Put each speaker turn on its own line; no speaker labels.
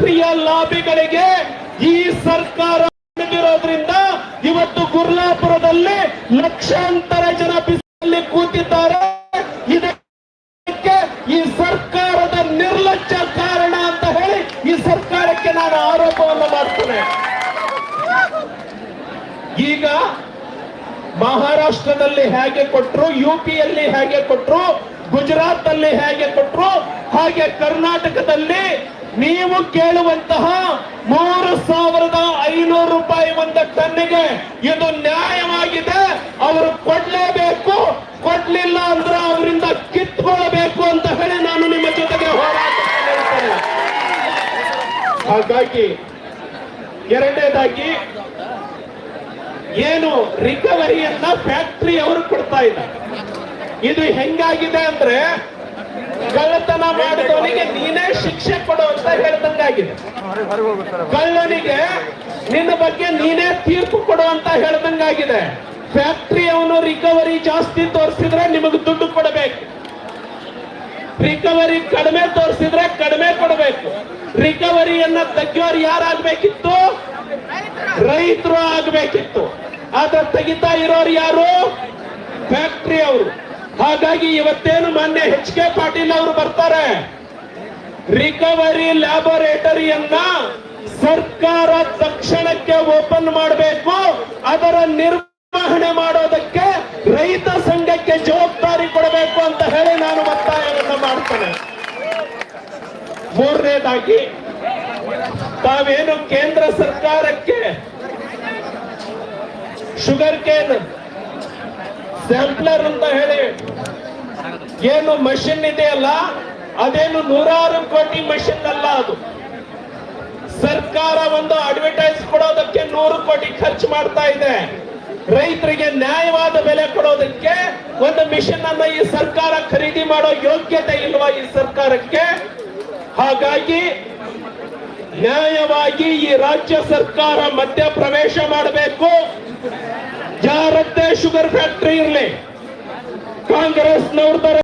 ಫ್ಯಾಕ್ಟರಿಯ ಲಾಬಿಗಳಿಗೆ ಈ ಸರ್ಕಾರ ಇವತ್ತು ಗುರ್ಲಾಪುರದಲ್ಲಿ ಲಕ್ಷಾಂತರ ಜನ ಬಿಸಿಲಲ್ಲಿ ಕೂತಿದ್ದಾರೆ. ಇದಕ್ಕೆ ಈ ಸರ್ಕಾರದ ನಿರ್ಲಕ್ಷ್ಯ ಕಾರಣ ಅಂತ ಹೇಳಿ ಈ ಸರ್ಕಾರಕ್ಕೆ ನಾನು ಆರೋಪವನ್ನು ಮಾಡ್ತೇನೆ. ಈಗ ಮಹಾರಾಷ್ಟ್ರದಲ್ಲಿ ಹೇಗೆ ಕೊಟ್ರು ಯುಪಿಯಲ್ಲಿ ಹೇಗೆ ಕೊಟ್ರು ಗುಜರಾತ್ ಅಲ್ಲಿ ಹೇಗೆ ಕೊಟ್ಟರು ಹಾಗೆ ಕರ್ನಾಟಕದಲ್ಲಿ ನೀವು ಕೇಳುವಂತಹ ಮೂರು ಸಾವಿರದ ಐನೂರು ರೂಪಾಯಿ ಒಂದು ಟನ್ನಿಗೆ ಇದು ನ್ಯಾಯವಾಗಿದೆ. ಅವರು ಕೊಡ್ಲೇಬೇಕು, ಕೊಡ್ಲಿಲ್ಲ ಅಂದ್ರೆ ಅವರಿಂದ ಕಿತ್ಕೊಳ್ಬೇಕು ಅಂತ ಹೇಳಿ ನಾನು ನಿಮ್ಮ ಜೊತೆಗೆ ಹೋರಾಟ ಹಾಗಾಗಿ ಎರಡನೇದಾಗಿ ಏನು ರಿಕವರಿಯನ್ನ ಫ್ಯಾಕ್ಟರಿ ಅವರು ಕೊಡ್ತಾ ಇದ್ದಾರೆ. ಇದು ಹೆಂಗಾಗಿದೆ ಅಂದ್ರೆ ಕಳ್ಳತನ ಮಾಡಿದವನಿಗೆ ನೀನೇ ಶಿಕ್ಷೆ ಕೊಡು ಅಂತ ಹೇಳ್ದಂಗಾಗಿದೆ. ಕಳ್ಳನಿಗೆ ನಿನ್ನ ಬಗ್ಗೆ ನೀನೇ ತೀರ್ಪು ಕೊಡು ಅಂತ ಹೇಳ್ದಂಗಾಗಿದೆ. ಫ್ಯಾಕ್ಟ್ರಿ ಅವನು ರಿಕವರಿ ಜಾಸ್ತಿ ತೋರಿಸಿದ್ರೆ ನಿಮಗೆ ದುಡ್ಡು ಕೊಡಬೇಕು. ರಿಕವರಿ ಕಡಿಮೆ ತೋರಿಸಿದ್ರೆ ಕಡಿಮೆ ಕೊಡಬೇಕು. ರಿಕವರಿಯನ್ನ ತೆಗಿಯೋರು ಯಾರಾಗ್ಬೇಕಿತ್ತು? ರೈತರು ಆಗ್ಬೇಕಿತ್ತು. ಆದ್ರೆ ತೆಗಿತಾ ಇರೋರು ಯಾರು? ಫ್ಯಾಕ್ಟ್ರಿ ಅವರು ಹಾಗಾಗಿ ಇವತ್ತೇನು ಮಾನ್ಯ ಹೆಚ್ ಕೆ ಪಾಟೀಲ್ ಅವರು ಬರ್ತಾರೆ. ರಿಕವರಿ ಲ್ಯಾಬೊರೇಟರಿಯನ್ನ ಸರ್ಕಾರ ತಕ್ಷಣಕ್ಕೆ ಓಪನ್ ಮಾಡಬೇಕು. ಅದರ ನಿರ್ವಹಣೆ ಮಾಡೋದಕ್ಕೆ ರೈತ ಸಂಘಕ್ಕೆ ಜವಾಬ್ದಾರಿ ಕೊಡಬೇಕು ಅಂತ ಹೇಳಿ ನಾನು ಒತ್ತಾಯವನ್ನು ಮಾಡ್ತೇನೆ. ಮೂರನೇದಾಗಿ, ತಾವೇನು ಕೇಂದ್ರ ಸರ್ಕಾರಕ್ಕೆ ಶುಗರ್ ಕೇನ್ ಸ್ಯಾಂಪ್ಲರ್ ಅಂತ ಹೇಳಿ. ಏನು ಮಷಿನ್ ಇದೆಯಲ್ಲ? ಅದೇನು ನೂರಾರು ಕೋಟಿ ಮಷಿನ್ ಅಲ್ಲ ಅದು. ಸರ್ಕಾರ ಒಂದು ಅಡ್ವರ್ಟೈಸ್ ಕೊಡೋದಕ್ಕೆ ನೂರು ಕೋಟಿ ಖರ್ಚು ಮಾಡ್ತಾ ಇದೆ. ರೈತರಿಗೆ ನ್ಯಾಯವಾದ ಬೆಲೆ ಕೊಡೋದಕ್ಕೆ ಒಂದು ಮಿಷನ್ ಅನ್ನ ಈ ಸರ್ಕಾರ ಖರೀದಿ ಮಾಡೋ ಯೋಗ್ಯತೆ ಇಲ್ವಾ ಈ ಸರ್ಕಾರಕ್ಕೆ? ಹಾಗಾಗಿ ನ್ಯಾಯವಾಗಿ ಈ ರಾಜ್ಯ ಸರ್ಕಾರ ಮಧ್ಯ ಪ್ರವೇಶ ಮಾಡಬೇಕು. ಯಾರದ್ದೇ ಶುಗರ್ ಫ್ಯಾಕ್ಟರಿ ಇರಲಿ ಕಾಂಗ್ರೆಸ್ನವ್ರದರ